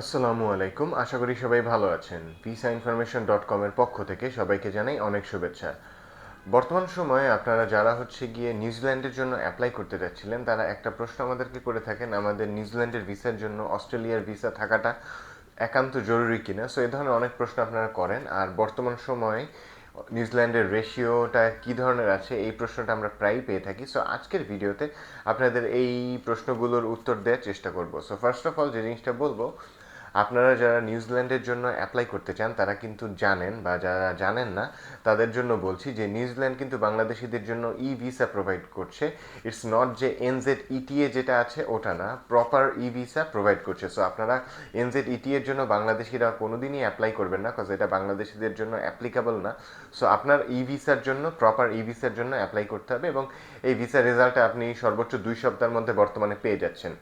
আসসালামু আলাইকুম। আশা করি সবাই ভালো আছেন। ভিসা ইনফরমেশন ডট কমের পক্ষ থেকে সবাইকে জানাই অনেক শুভেচ্ছা। বর্তমান সময়ে আপনারা যারা হচ্ছে গিয়ে নিউজিল্যান্ডের জন্য অ্যাপ্লাই করতে যাচ্ছিলেন, তারা একটা প্রশ্ন আমাদেরকে করে থাকেন, আমাদের নিউজিল্যান্ডের ভিসার জন্য অস্ট্রেলিয়ার ভিসা থাকাটা একান্ত জরুরি কিনা? সো এই ধরনের অনেক প্রশ্ন আপনারা করেন। আর বর্তমান সময়ে নিউজিল্যান্ডের রেশিওটা কী ধরনের আছে, এই প্রশ্নটা আমরা প্রায়ই পেয়ে থাকি। সো আজকের ভিডিওতে আপনাদের এই প্রশ্নগুলোর উত্তর দেওয়ার চেষ্টা করব। সো ফার্স্ট অফ অল যে জিনিসটা বলব আপনারা যারা নিউজিল্যান্ডের জন্য অ্যাপ্লাই করতে চান, তারা কিন্তু জানেন বা যারা জানেন না, তাদের জন্য বলছি যে নিউজিল্যান্ড কিন্তু বাংলাদেশিদের জন্য ই ভিসা প্রোভাইড করছে। ইটস নট যে এনজেড ইটিএ যেটা আছে, ওটা না প্রপার ই ভিসা প্রোভাইড করছে। সো আপনারা এনজেড ইটি এর জন্য বাংলাদেশিরা কোনোদিনই অ্যাপ্লাই করবেন না কজ এটা বাংলাদেশিদের জন্য অ্যাপ্লিকেবল না। সো আপনার ই ভিসার জন্য প্রপার ই ভিসার জন্য অ্যাপ্লাই করতে হবে এবং এই ভিসার রেজাল্ট আপনি সর্বোচ্চ দুই সপ্তাহের মধ্যে বর্তমানে পেয়ে যাচ্ছেন।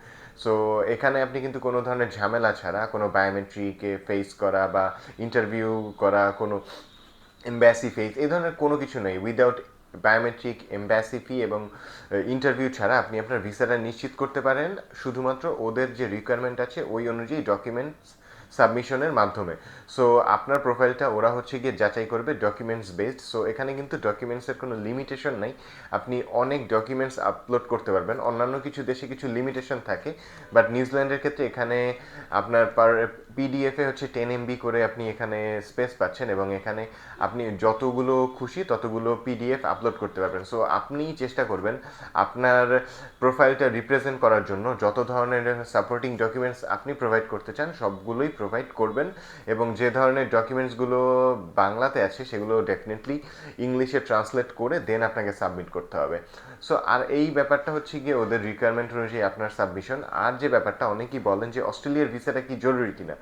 সো এখানে আপনি কিন্তু কোনো ধরনের ঝামেলা ছাড়া, কোনো বায়োমেট্রিকে ফেস করা বা ইন্টারভিউ করা, কোনো এম্বাসি ফেস এই ধরনের কোনো কিছু নেই। উইদাউট বায়োমেট্রিক এম্বাসি ফি এবং ইন্টারভিউ ছাড়া আপনি আপনার ভিসাটা নিশ্চিত করতে পারেন। শুধুমাত্র ওদের যে রিকোয়ারমেন্ট আছে, ওই অনুযায়ী ডকুমেন্টস সাবমিশনের মাধ্যমে। সো আপনার প্রোফাইলটা ওরা হচ্ছে গিয়ে যাচাই করবে ডকুমেন্টস বেসড সো এখানে কিন্তু ডকুমেন্টসের কোনো লিমিটেশন নাই। আপনি অনেক ডকুমেন্টস আপলোড করতে পারবেন। অন্যান্য কিছু দেশে কিছু লিমিটেশন থাকে। বাট নিউজিল্যান্ডের ক্ষেত্রে এখানে আপনার পার পিডিএফে হচ্ছে টেন এমবি করে আপনি এখানে স্পেস পাচ্ছেন এবং এখানে আপনি যতগুলো খুশি ততগুলো পিডিএফ আপলোড করতে পারবেন। সো আপনি চেষ্টা করবেন আপনার প্রোফাইলটা রিপ্রেজেন্ট করার জন্য। যত ধরনের সাপোর্টিং ডকুমেন্টস আপনি প্রোভাইড করতে চান, সবগুলোই প্রোভাইড করবেন এবং যে ধরনের ডকুমেন্টসগুলো বাংলাতে আছে, সেগুলো ডেফিনেটলি ইংলিশে ট্রান্সলেট করে দেন আপনাকে সাবমিট করতে হবে। সো আর এই ব্যাপারটা হচ্ছে গিয়ে ওদের রিকোয়ারমেন্ট অনুযায়ী আপনার সাবমিশন আর যে ব্যাপারটা অনেকেই বলেন যে অস্ট্রেলিয়ার ভিসাটা কি জরুরি কিনা?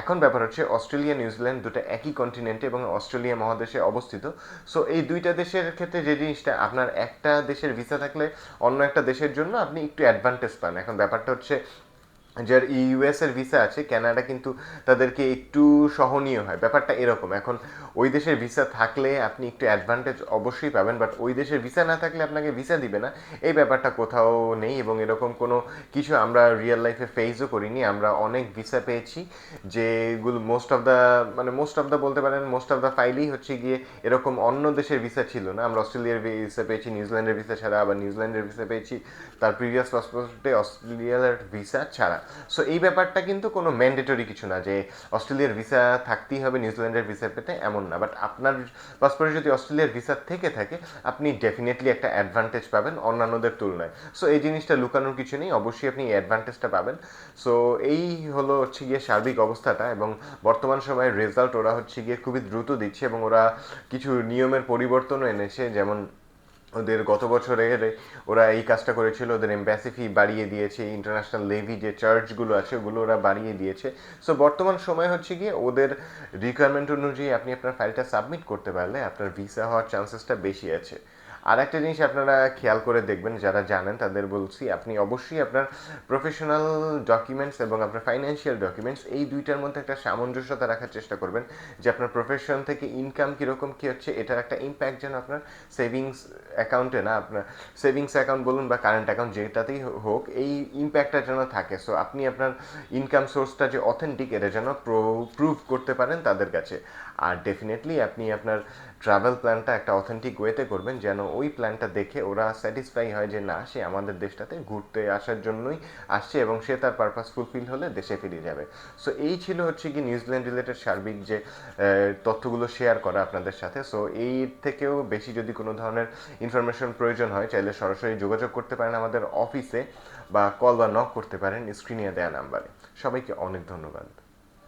এখন ব্যাপার হচ্ছে অস্ট্রেলিয়া নিউজিল্যান্ড দুটো একই কন্টিনেন্টে এবং অস্ট্রেলিয়া মহাদেশে অবস্থিত। সো এই দুইটা দেশের ক্ষেত্রে যে জিনিসটা, আপনার একটা দেশের ভিসা থাকলে অন্য একটা দেশের জন্য আপনি একটু অ্যাডভান্টেজ পান। এখন ব্যাপারটা হচ্ছে যার ইউএস এর ভিসা আছে কানাডা কিন্তু তাদেরকে একটু সহনীয় হয়। ব্যাপারটা এরকম। এখন ওই দেশের ভিসা থাকলে আপনি একটু অ্যাডভান্টেজ অবশ্যই পাবেন বাট ওই দেশের ভিসা না থাকলে আপনাকে ভিসা দিবে না। এই ব্যাপারটা কোথাও নেই এবং এরকম কোনো কিছু আমরা রিয়েল লাইফে ফেসও করিনি। আমরা অনেক ভিসা পেয়েছি, যেগুলো মোস্ট অফ দ্য মানে মোস্ট অফ দ্য বলতে পারেন মোস্ট অফ দ্য ফাইলই হচ্ছে গিয়ে এরকম অন্য দেশের ভিসা ছিল না। আমরা অস্ট্রেলিয়ার ভিসা পেয়েছি, নিউজিল্যান্ডের ভিসা ছাড়া, আবার নিউজিল্যান্ডের ভিসা পেয়েছি। তার প্রিভিয়াস পাসপোর্টে অস্ট্রেলিয়ার ভিসা ছাড়া। সো এই ব্যাপারটা কিন্তু কোনো ম্যান্ডেটরি কিছু না যে অস্ট্রেলিয়ার ভিসা থাকতেই হবে, নিউজিল্যান্ডের ভিসা পেতে এমন না। বাট আপনার পাসপোর্টে যদি অস্ট্রেলিয়ার ভিসা থেকে থাকে, আপনি ডেফিনেটলি একটা অ্যাডভান্টেজ পাবেন অন্যান্যদের তুলনায়। সো এই জিনিসটা লুকানোর কিছু নেই, অবশ্যই আপনি এই অ্যাডভান্টেজটা পাবেন। সো এই হলো হচ্ছে গিয়ে সার্বিক অবস্থাটা এবং বর্তমান সময়ে রেজাল্ট ওরা হচ্ছে গিয়ে খুবই দ্রুত দিচ্ছে এবং ওরা কিছু নিয়মের পরিবর্তনও এনেছে, যেমন ওদের গত বছরের ওরা এই কাজটা করেছিল, ওদের এম্বাসি ফি বাড়িয়ে দিয়েছে ইন্টারন্যাশনাল লেভি যে চার্জগুলো আছে ওগুলো ওরা বাড়িয়ে দিয়েছে। সো বর্তমান সময় হচ্ছে গিয়ে ওদের রিকোয়ারমেন্ট অনুযায়ী আপনি আপনার ফাইলটা সাবমিট করতে পারলে আপনার ভিসা হওয়ার চান্সেসটা বেশি আছে। আর একটা জিনিস আপনারা খেয়াল করে দেখবেন, যারা জানেন তাদের বলছি, আপনি অবশ্যই আপনার প্রফেশনাল ডকুমেন্টস এবং আপনার ফাইন্যান্সিয়াল ডকুমেন্টস এই দুইটার মধ্যে একটা সামঞ্জস্যতা রাখার চেষ্টা করবেন যে আপনার প্রফেশন থেকে ইনকাম কীরকম কী হচ্ছে, এটার একটা ইম্প্যাক্ট যেন আপনার সেভিংস অ্যাকাউন্টে না, আপনার সেভিংস অ্যাকাউন্ট বলুন বা কারেন্ট অ্যাকাউন্ট যেটাতেই হোক, এই ইম্প্যাক্টটা যেন থাকে। সো আপনি আপনার ইনকাম সোর্সটা যে অথেন্টিক এটা যেন প্রুভ করতে পারেন তাদের কাছে। আর ডেফিনেটলি আপনি আপনার ট্রাভেল প্ল্যানটা একটা অথেন্টিক ওয়েতে করবেন, যেন ওই প্ল্যানটা দেখে ওরা স্যাটিসফাই হয় যে, না, সে আমাদের দেশটাতে ঘুরতে আসার জন্যই আসছে এবং সে তার পারপাস ফুলফিল হলে দেশে ফিরে যাবে। সো এই ছিল হচ্ছে কি নিউজিল্যান্ড রিলেটেড সার্বিক যে তথ্যগুলো শেয়ার করা আপনাদের সাথে। সো এই থেকেও বেশি যদি কোনো ধরনের ইনফরমেশন প্রয়োজন হয়, চাইলে সরাসরি যোগাযোগ করতে পারেন আমাদের অফিসে বা কল বা নক করতে পারেন স্ক্রিনে দেওয়া নাম্বারে সবাইকে অনেক ধন্যবাদ।